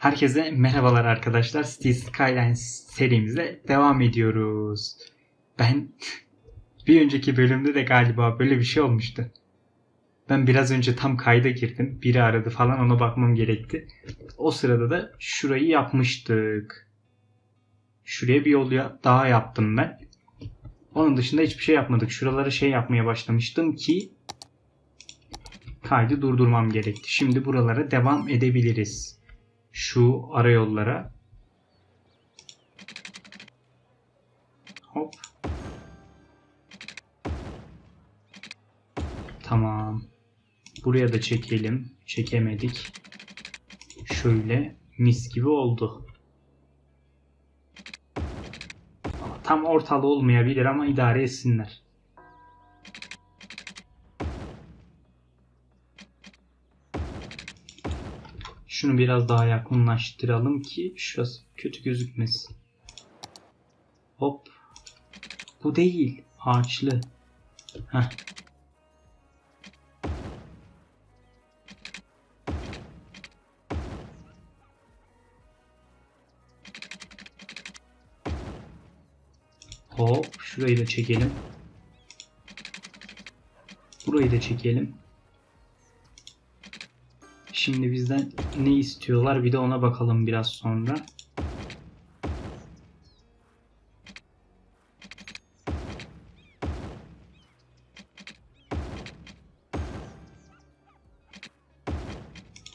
Herkese merhabalar arkadaşlar. Cities Skylines serimize devam ediyoruz. Ben bir önceki bölümde de galiba böyle bir şey olmuştu. Ben biraz önce tam kayda girdim. Biri aradı falan ona bakmam gerekti. O sırada da şurayı yapmıştık. Şuraya bir yol daha yaptım ben. Onun dışında hiçbir şey yapmadık. Şuralara şey yapmaya başlamıştım ki kaydı durdurmam gerekti. Şimdi buralara devam edebiliriz. Şu ara yollara. Hop. Tamam. Buraya da çekelim. Çekemedik. Şöyle mis gibi oldu. Tam ortalı olmayabilir ama idare etsinler. Şunu biraz daha yakınlaştıralım ki şurası kötü gözükmesin. Hop. Bu değil. Ağaçlı. Heh. Hop. Şurayı da çekelim. Burayı da çekelim. Şimdi bizden ne istiyorlar bir de ona bakalım biraz sonra.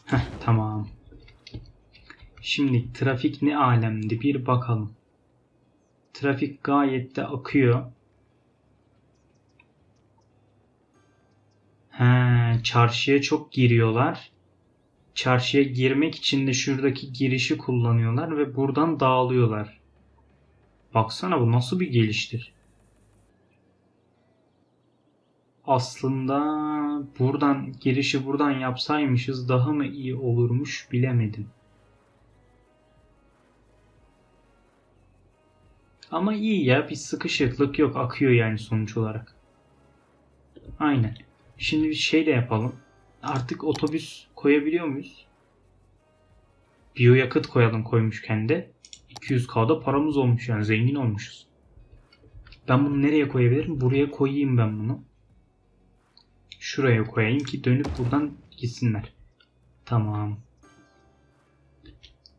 Heh, tamam. Şimdi trafik ne alemdi bir bakalım. Trafik gayet de akıyor. He, çarşıya çok giriyorlar. Çarşıya girmek için de şuradaki girişi kullanıyorlar ve buradan dağılıyorlar. Baksana bu nasıl bir geliştir. Aslında buradan girişi buradan yapsaymışız daha mı iyi olurmuş bilemedim. Ama iyi ya bir sıkışıklık yok akıyor yani sonuç olarak. Aynen. Şimdi bir şey de yapalım. Artık otobüs koyabiliyor muyuz? Biyoyakıt koyalım koymuşken de. 200k'da paramız olmuş yani zengin olmuşuz. Ben bunu nereye koyabilirim? Buraya koyayım ben bunu. Şuraya koyayım ki dönüp buradan gitsinler. Tamam.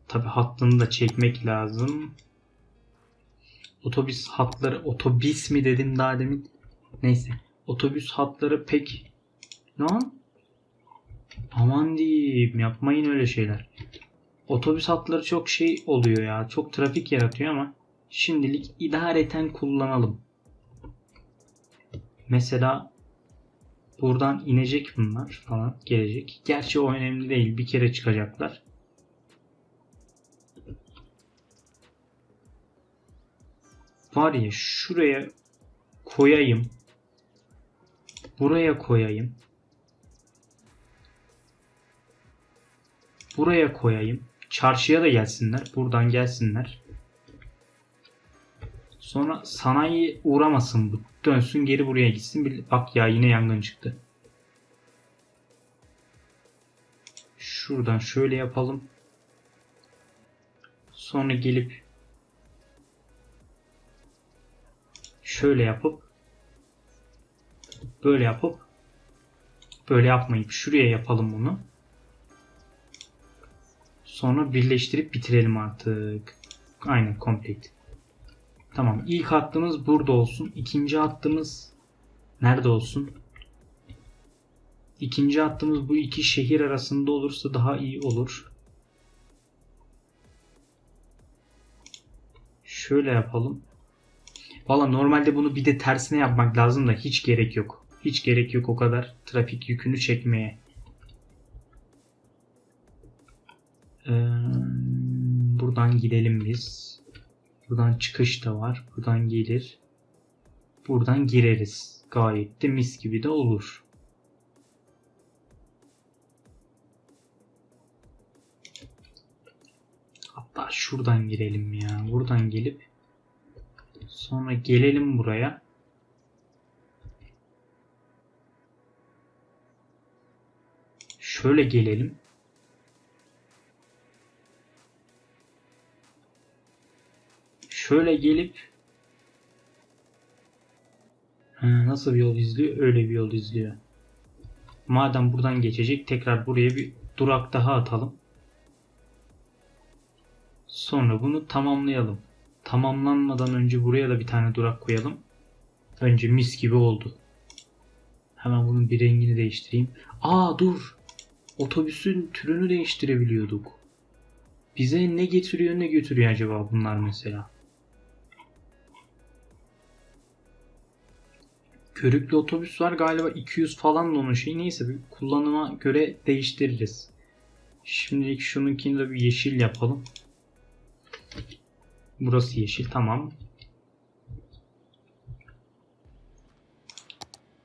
Tabi hattını da çekmek lazım. Otobüs hatları otobüs mi dedim daha demin. Neyse. Otobüs hatları pek Lan Aman diyeyim yapmayın öyle şeyler. Otobüs hatları çok şey oluyor ya. Çok trafik yaratıyor ama şimdilik idareten kullanalım. Mesela buradan inecek bunlar falan gelecek. Gerçi o önemli değil. Bir kere çıkacaklar. Var ya şuraya koyayım. Buraya koyayım. Buraya koyayım. Çarşıya da gelsinler. Buradan gelsinler. Sonra sanayi uğramasın bu. Dönsün geri buraya gitsin. Bak ya yine yangın çıktı. Şuradan şöyle yapalım. Sonra gelip şöyle yapıp böyle yapıp böyle yapmayıp şuraya yapalım bunu. Sonra birleştirip bitirelim artık. Aynen complete. Tamam ilk hattımız burada olsun. İkinci hattımız nerede olsun? İkinci hattımız bu iki şehir arasında olursa daha iyi olur. Şöyle yapalım. Valla normalde bunu bir de tersine yapmak lazım da hiç gerek yok. Hiç gerek yok o kadar trafik yükünü çekmeye. Ee, buradan gidelim biz. Buradan çıkış da var. Buradan gelir. Buradan gireriz. Gayet de mis gibi de olur. Hatta şuradan girelim ya. Buradan gelip sonra gelelim buraya. Şöyle gelelim. Şöyle gelip nasıl bir yol izliyor? Öyle bir yol izliyor. Madem buradan geçecek tekrar buraya bir durak daha atalım. Sonra bunu tamamlayalım. Tamamlanmadan önce buraya da bir tane durak koyalım. Önce mis gibi oldu. Hemen bunun bir rengini değiştireyim. Aa dur. Otobüsün türünü değiştirebiliyorduk. Bize ne getiriyor ne götürüyor acaba bunlar mesela? Körüklü otobüs var galiba 200 falan da onun şey. Neyse bir kullanıma göre değiştiririz. Şimdilik şununkini de bir yeşil yapalım. Burası yeşil tamam.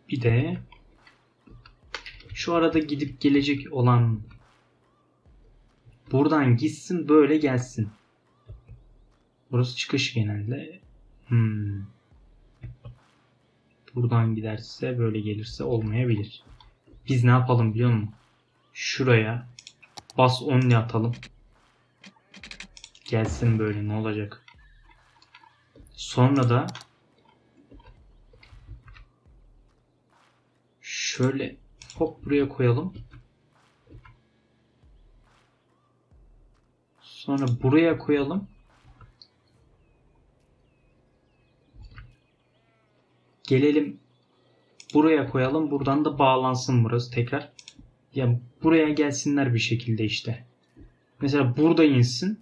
Bir de şu arada gidip gelecek olan buradan gitsin böyle gelsin. Burası çıkış genelde. Hmm. Buradan giderse böyle gelirse olmayabilir. Biz ne yapalım biliyor musun? Şuraya bas only atalım. Gelsin böyle ne olacak? Sonra da şöyle hop buraya koyalım. Sonra buraya koyalım. Gelelim buraya koyalım. Buradan da bağlansın burası tekrar. Ya buraya gelsinler bir şekilde işte. Mesela burada insin.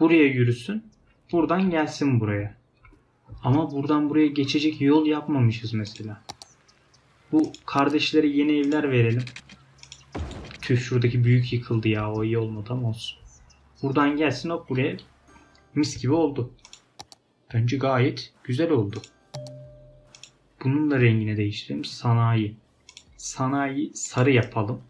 Buraya yürüsün. Buradan gelsin buraya. Ama buradan buraya geçecek yol yapmamışız mesela. Bu kardeşlere yeni evler verelim. Tüh şuradaki büyük yıkıldı ya. O iyi olmadı ama olsun. Buradan gelsin hop buraya. Mis gibi oldu. Bence gayet güzel oldu. Bunun da rengini değiştirelim. Sanayi. Sanayi sarı yapalım.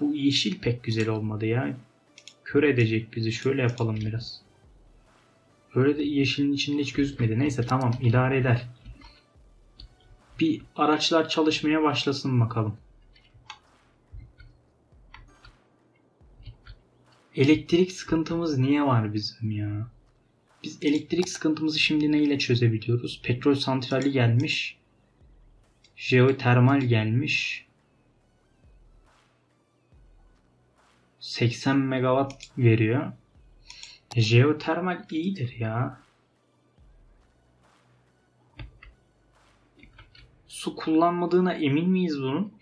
Bu yeşil pek güzel olmadı ya. Kör edecek bizi. Şöyle yapalım biraz. Böyle de yeşilin içinde hiç gözükmedi. Neyse tamam idare eder. Bir araçlar çalışmaya başlasın bakalım. Elektrik sıkıntımız niye var bizim ya? Biz elektrik sıkıntımızı şimdi neyle çözebiliyoruz? Petrol santrali gelmiş. Jeotermal gelmiş. 80 megawatt veriyor. Jeotermal iyidir ya. Su kullanmadığına emin miyiz bunun?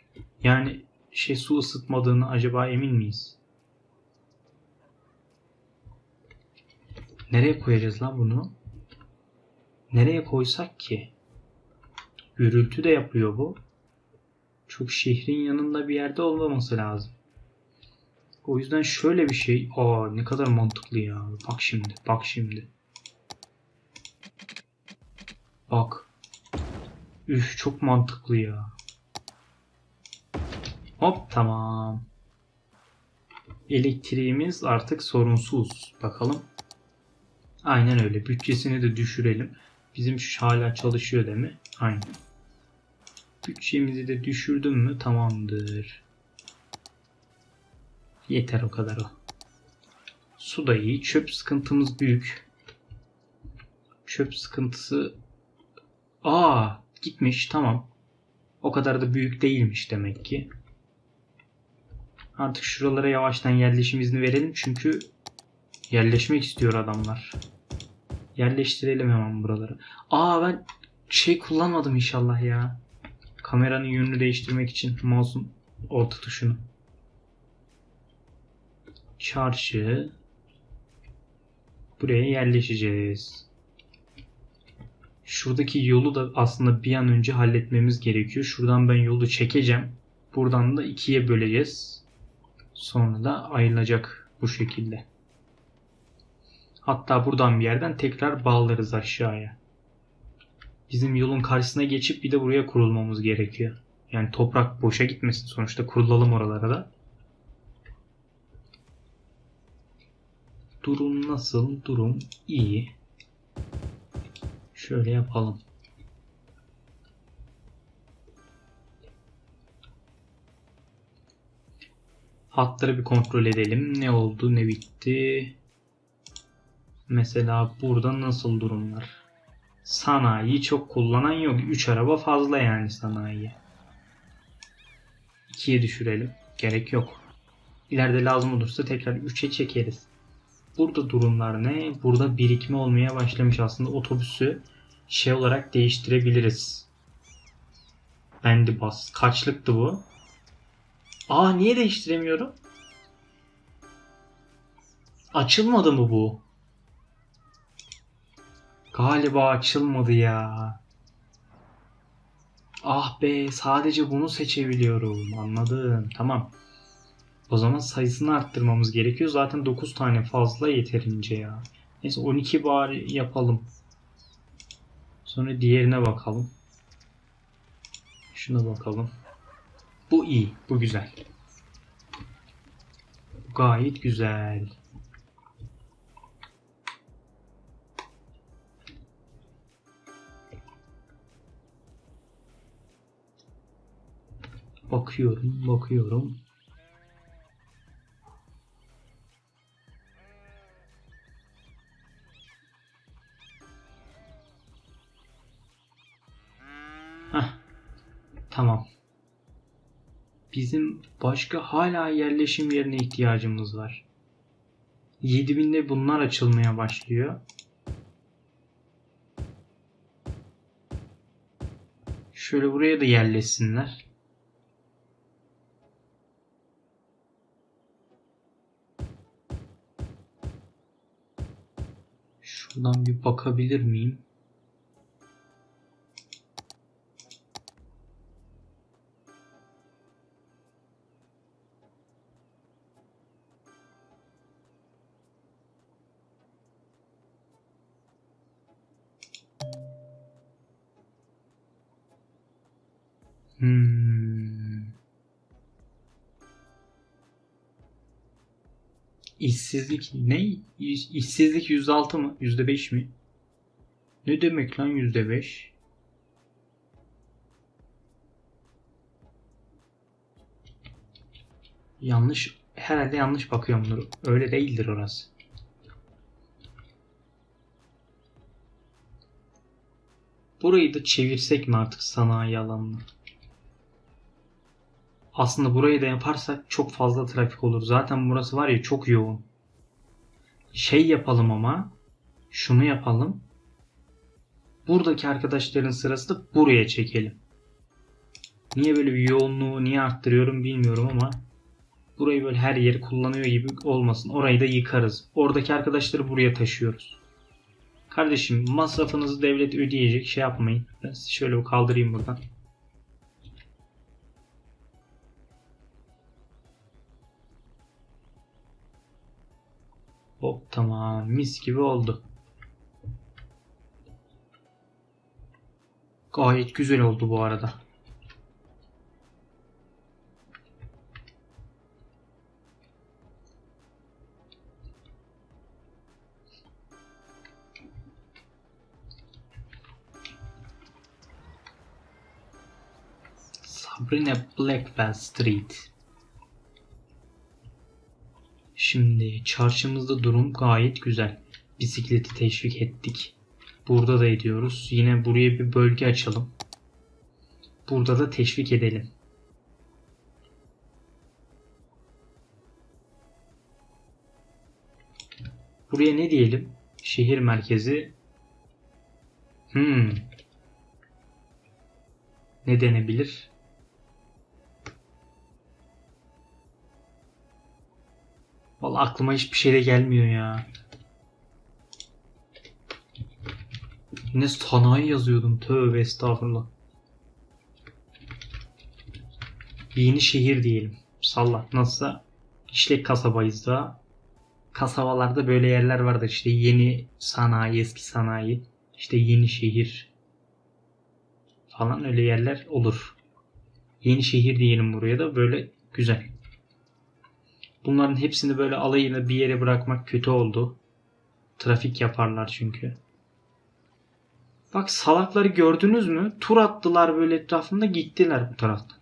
Yani şey su ısıtmadığını acaba emin miyiz? Nereye koyacağız lan bunu? Nereye koysak ki? Gürültü de yapıyor bu. Çok şehrin yanında bir yerde olmaması lazım. O yüzden şöyle bir şey. Aa ne kadar mantıklı ya. Bak şimdi. Bak şimdi. Bak. Üf çok mantıklı ya. Hop tamam. Elektriğimiz artık sorunsuz. Bakalım. Aynen öyle. Bütçesini de düşürelim. Bizim şu hala çalışıyor değil mi? Aynen. Bütçemizi de düşürdüm mü tamamdır. Yeter o kadar o. Su da iyi. Çöp sıkıntımız büyük. Çöp sıkıntısı Aa gitmiş tamam. O kadar da büyük değilmiş demek ki. Artık şuralara yavaştan yerleşim izni verelim çünkü yerleşmek istiyor adamlar. Yerleştirelim hemen buraları. Aa ben şey kullanmadım inşallah ya. Kameranın yönünü değiştirmek için mouse'un orta tuşunu. Çarşı. Buraya yerleşeceğiz. Şuradaki yolu da aslında bir an önce halletmemiz gerekiyor. Şuradan ben yolu çekeceğim. Buradan da ikiye böleceğiz. Sonra da ayrılacak bu şekilde. Hatta buradan bir yerden tekrar bağlarız aşağıya. Bizim yolun karşısına geçip bir de buraya kurulmamız gerekiyor. Yani toprak boşa gitmesin sonuçta kurulalım oralara da. Durum nasıl? Durum iyi. Şöyle yapalım. Hatları bir kontrol edelim. Ne oldu, ne bitti. Mesela burada nasıl durumlar? Sanayi çok kullanan yok. 3 araba fazla yani sanayiye. 2'ye düşürelim. Gerek yok. İleride lazım olursa tekrar 3'e çekeriz. Burada durumlar ne? Burada birikme olmaya başlamış aslında otobüsü şey olarak değiştirebiliriz. Bendi bas. Kaçlıktı bu? Aa niye değiştiremiyorum? Açılmadı mı bu? Galiba açılmadı ya. Ah be sadece bunu seçebiliyorum. Anladım. Tamam. O zaman sayısını arttırmamız gerekiyor. Zaten 9 tane fazla yeterince ya. Neyse 12 bari yapalım. Sonra diğerine bakalım. Şuna bakalım. Bu iyi. Bu güzel. Gayet güzel. Bakıyorum, bakıyorum. Heh, tamam. Bizim başka hala yerleşim yerine ihtiyacımız var. 7000'de bunlar açılmaya başlıyor. Şöyle buraya da yerleşsinler. Şuradan bir bakabilir miyim? Hmm. İşsizlik ne? İş- İşsizlik %6 mı? %5 mi? Ne demek lan %5? Yanlış herhalde yanlış bakıyorumdur. Öyle değildir orası. Burayı da çevirsek mi artık sanayi alanına? Aslında burayı da yaparsak çok fazla trafik olur. Zaten burası var ya çok yoğun. Şey yapalım ama şunu yapalım. Buradaki arkadaşların sırası da buraya çekelim. Niye böyle bir yoğunluğu niye arttırıyorum bilmiyorum ama burayı böyle her yeri kullanıyor gibi olmasın. Orayı da yıkarız. Oradaki arkadaşları buraya taşıyoruz. Kardeşim masrafınızı devlet ödeyecek şey yapmayın. Ben şöyle bir kaldırayım buradan. Hop tamam mis gibi oldu. Gayet güzel oldu bu arada. Sabrina Blackwell Street. Şimdi çarşımızda durum gayet güzel. Bisikleti teşvik ettik. Burada da ediyoruz. Yine buraya bir bölge açalım. Burada da teşvik edelim. Buraya ne diyelim? Şehir merkezi. Hmm. Ne denebilir? Vallahi aklıma hiçbir şey de gelmiyor ya. Yine sanayi yazıyordum. Tövbe estağfurullah. Yeni şehir diyelim. Salla. Nasılsa işlek kasabayız da. Kasabalarda böyle yerler vardır. İşte yeni sanayi, eski sanayi. İşte yeni şehir. Falan öyle yerler olur. Yeni şehir diyelim buraya da böyle güzel. Bunların hepsini böyle alayına bir yere bırakmak kötü oldu. Trafik yaparlar çünkü. Bak salakları gördünüz mü? Tur attılar böyle etrafında gittiler bu taraftan.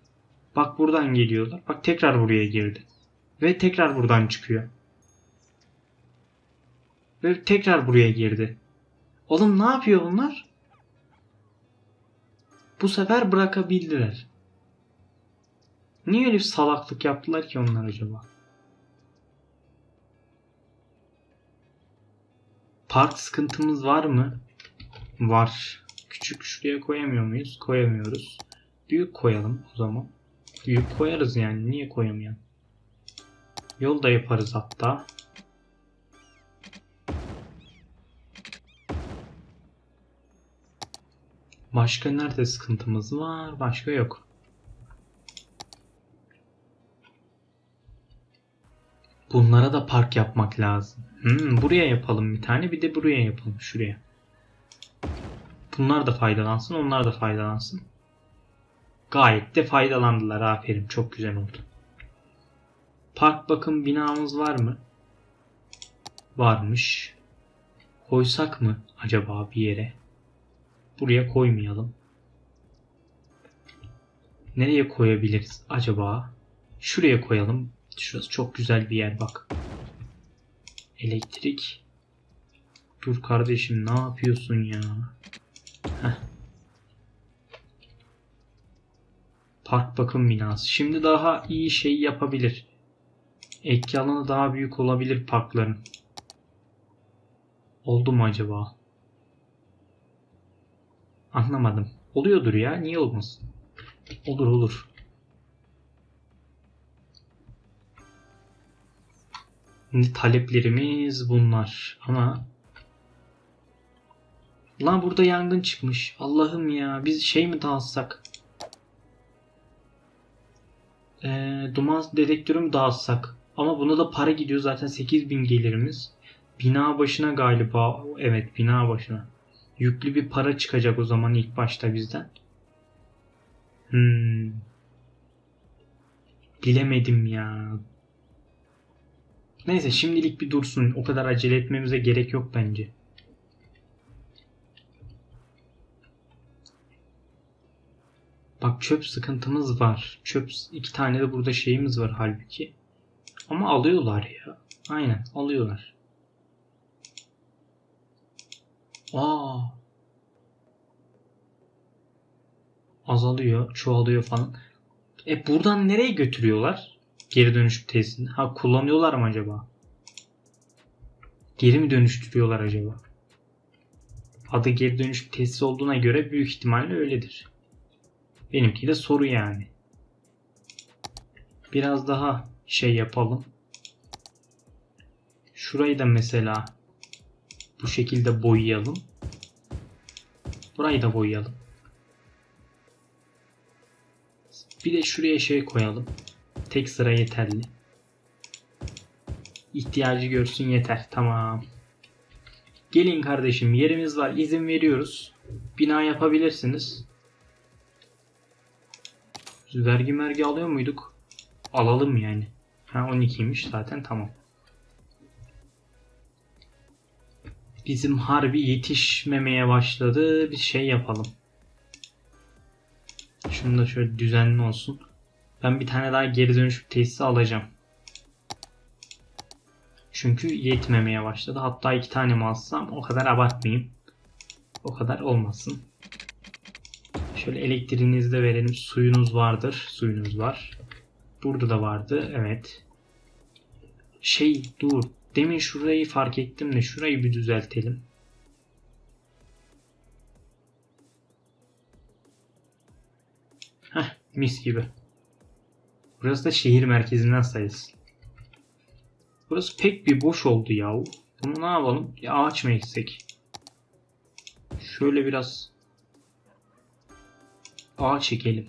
Bak buradan geliyorlar. Bak tekrar buraya girdi. Ve tekrar buradan çıkıyor. Ve tekrar buraya girdi. Oğlum ne yapıyor bunlar? Bu sefer bırakabildiler. Niye öyle bir salaklık yaptılar ki onlar acaba? Park sıkıntımız var mı? Var. Küçük şuraya koyamıyor muyuz? Koyamıyoruz. Büyük koyalım o zaman. Büyük koyarız yani. Niye koyamayalım? Yol da yaparız hatta. Başka nerede sıkıntımız var? Başka yok. Bunlara da park yapmak lazım. Hmm, buraya yapalım bir tane bir de buraya yapalım şuraya. Bunlar da faydalansın onlar da faydalansın. Gayet de faydalandılar aferin çok güzel oldu. Park bakım binamız var mı? Varmış. Koysak mı acaba bir yere? Buraya koymayalım. Nereye koyabiliriz acaba? Şuraya koyalım. Şurası çok güzel bir yer bak. Elektrik. Dur kardeşim ne yapıyorsun ya? Heh. Park bakım binası. Şimdi daha iyi şey yapabilir. Ek alanı daha büyük olabilir parkların. Oldu mu acaba? Anlamadım. Oluyordur ya. Niye olmasın? Olur olur. Taleplerimiz bunlar. Ama Lan burada yangın çıkmış. Allah'ım ya. Biz şey mi dağıtsak? Ee, duman dedektörü mü dağıtsak? Ama buna da para gidiyor. Zaten 8000 gelirimiz. Bina başına galiba. Evet bina başına. Yüklü bir para çıkacak o zaman ilk başta bizden. Hmm. Bilemedim ya. Neyse şimdilik bir dursun. O kadar acele etmemize gerek yok bence. Bak çöp sıkıntımız var. Çöp iki tane de burada şeyimiz var halbuki. Ama alıyorlar ya. Aynen alıyorlar. Aa. Azalıyor, çoğalıyor falan. E buradan nereye götürüyorlar? Geri dönüşüm tesisini. Ha kullanıyorlar mı acaba? Geri mi dönüştürüyorlar acaba? Adı geri dönüşüm tesisi olduğuna göre büyük ihtimalle öyledir. Benimki de soru yani. Biraz daha şey yapalım. Şurayı da mesela bu şekilde boyayalım. Burayı da boyayalım. Bir de şuraya şey koyalım. Tek sıra yeterli. İhtiyacı görsün yeter. Tamam. Gelin kardeşim yerimiz var. izin veriyoruz. Bina yapabilirsiniz. Vergi mergi alıyor muyduk? Alalım yani. Ha 12'ymiş zaten tamam. Bizim harbi yetişmemeye başladı. Bir şey yapalım. Şunu da şöyle düzenli olsun. Ben bir tane daha geri dönüş tesisi alacağım. Çünkü yetmemeye başladı. Hatta iki tane mi alsam o kadar abartmayayım. O kadar olmasın. Şöyle elektriğinizi de verelim. Suyunuz vardır. Suyunuz var. Burada da vardı. Evet. Şey dur. Demin şurayı fark ettim de şurayı bir düzeltelim. Heh mis gibi. Burası da şehir merkezinden sayılsın. Burası pek bir boş oldu yahu. Bunu ne yapalım? Bir ağaç mı eksek? Şöyle biraz ağaç çekelim.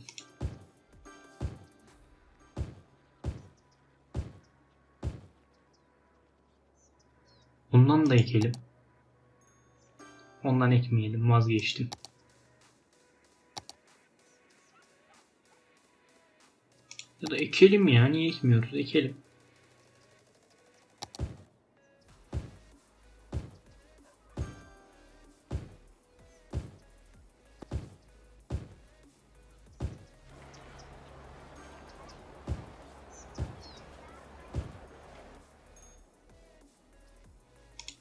Bundan da ekelim. Ondan ekmeyelim vazgeçtim. Ya da ekelim ya niye ekmiyoruz ekelim.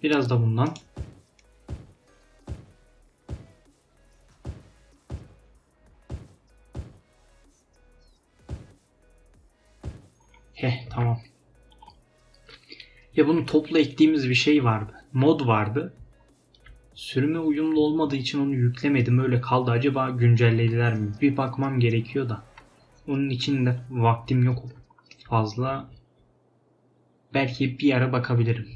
Biraz da bundan. Bunu topla ektiğimiz bir şey vardı. Mod vardı. Sürüme uyumlu olmadığı için onu yüklemedim. Öyle kaldı. Acaba güncellediler mi? Bir bakmam gerekiyor da. Onun için de vaktim yok fazla. Belki bir ara bakabilirim.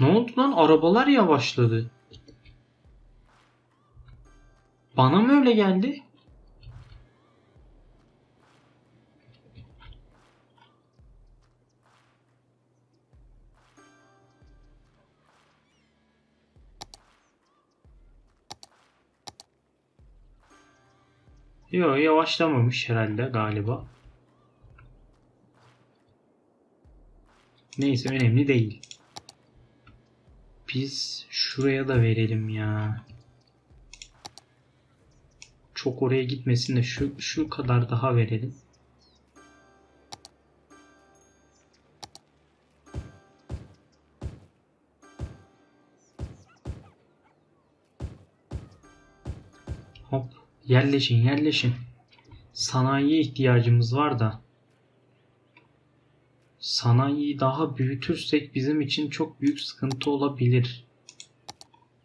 Ne oldu lan? Arabalar yavaşladı. Bana mı öyle geldi? Yok yavaşlamamış herhalde galiba. Neyse önemli değil. Biz şuraya da verelim ya. Çok oraya gitmesin de şu, şu kadar daha verelim. Hop yerleşin yerleşin. Sanayiye ihtiyacımız var da. Sanayiyi daha büyütürsek bizim için çok büyük sıkıntı olabilir.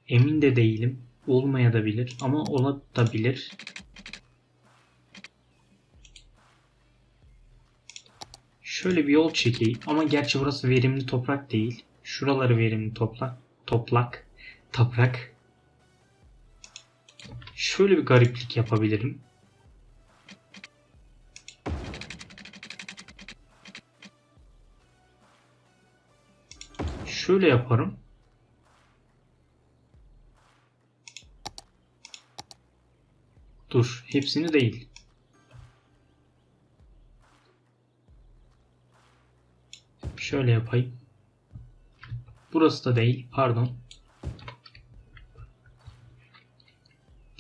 Emin de değilim. Olmaya da bilir ama olabilir. Şöyle bir yol çekeyim ama gerçi burası verimli toprak değil. Şuraları verimli toprak. Toplak. Toprak. Şöyle bir gariplik yapabilirim. Şöyle yaparım. Dur, hepsini değil. Şöyle yapayım. Burası da değil, pardon.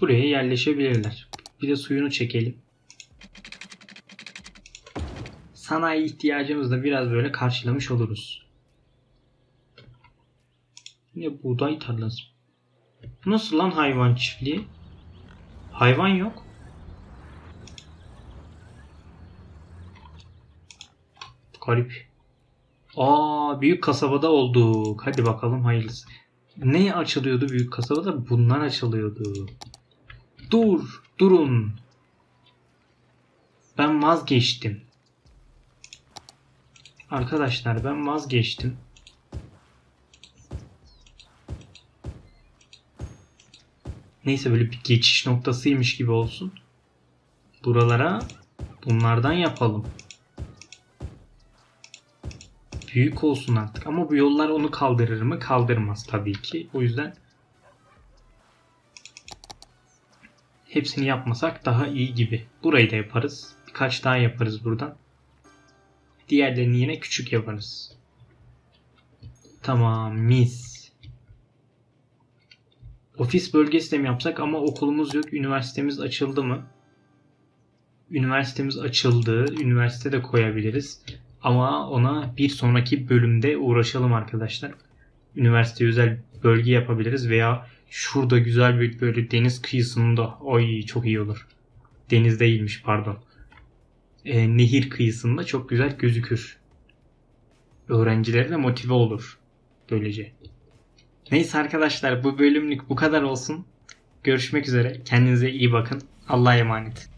Buraya yerleşebilirler. Bir de suyunu çekelim. Sanayi ihtiyacımızı da biraz böyle karşılamış oluruz. Yine buğday tarlası. Nasıl lan hayvan çiftliği? Hayvan yok. Garip. Aa büyük kasabada olduk. Hadi bakalım hayırlısı. Ne açılıyordu büyük kasabada? Bunlar açılıyordu. Dur, durun. Ben vazgeçtim. Arkadaşlar ben vazgeçtim. Neyse böyle bir geçiş noktasıymış gibi olsun. Buralara bunlardan yapalım. Büyük olsun artık ama bu yollar onu kaldırır mı? Kaldırmaz tabii ki. O yüzden hepsini yapmasak daha iyi gibi. Burayı da yaparız. Birkaç daha yaparız buradan. Diğerlerini yine küçük yaparız. Tamam mis. Ofis bölgesi de mi yapsak ama okulumuz yok. Üniversitemiz açıldı mı? Üniversitemiz açıldı. Üniversite de koyabiliriz. Ama ona bir sonraki bölümde uğraşalım arkadaşlar. Üniversite özel bölge yapabiliriz veya şurada güzel bir böyle deniz kıyısında ay çok iyi olur. Deniz değilmiş pardon. Ee, nehir kıyısında çok güzel gözükür. Öğrenciler de motive olur böylece. Neyse arkadaşlar bu bölümlük bu kadar olsun. Görüşmek üzere. Kendinize iyi bakın. Allah'a emanet.